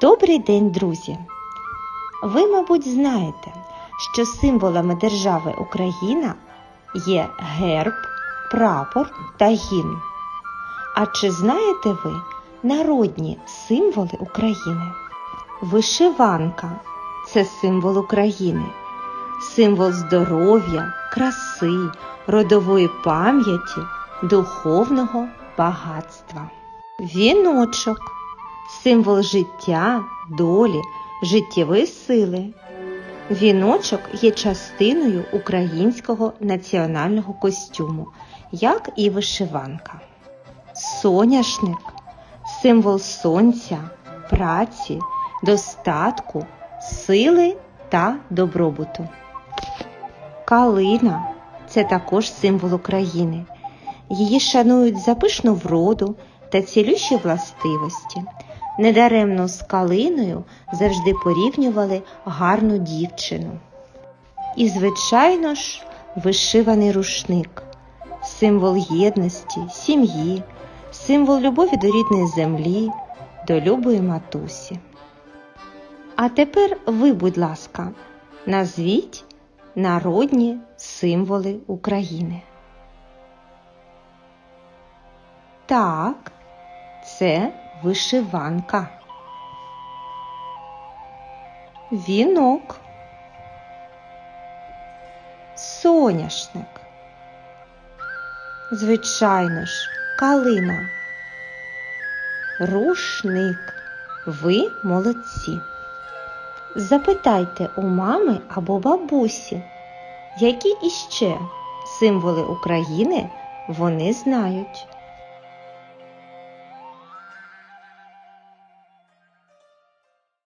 Добрий день, друзі! Ви, мабуть, знаєте, що символами держави Україна є герб, прапор та гімн. А чи знаєте ви народні символи України? Вишиванка це символ України, символ здоров'я, краси, родової пам'яті, духовного багатства. Віночок символ життя, долі, життєвої сили. Віночок є частиною українського національного костюму, як і вишиванка. Соняшник символ сонця, праці, достатку, сили та добробуту. Калина це також символ України. Її шанують за пишну вроду та цілющі властивості. Недаремно з калиною завжди порівнювали гарну дівчину. І, звичайно ж, вишиваний рушник символ єдності, сім'ї, символ любові до рідної землі, до любої матусі. А тепер ви, будь ласка, назвіть народні символи України. Так, це вишиванка. Вінок. Соняшник. Звичайно ж, калина. Рушник. Ви молодці. Запитайте у мами або бабусі, які іще символи України вони знають.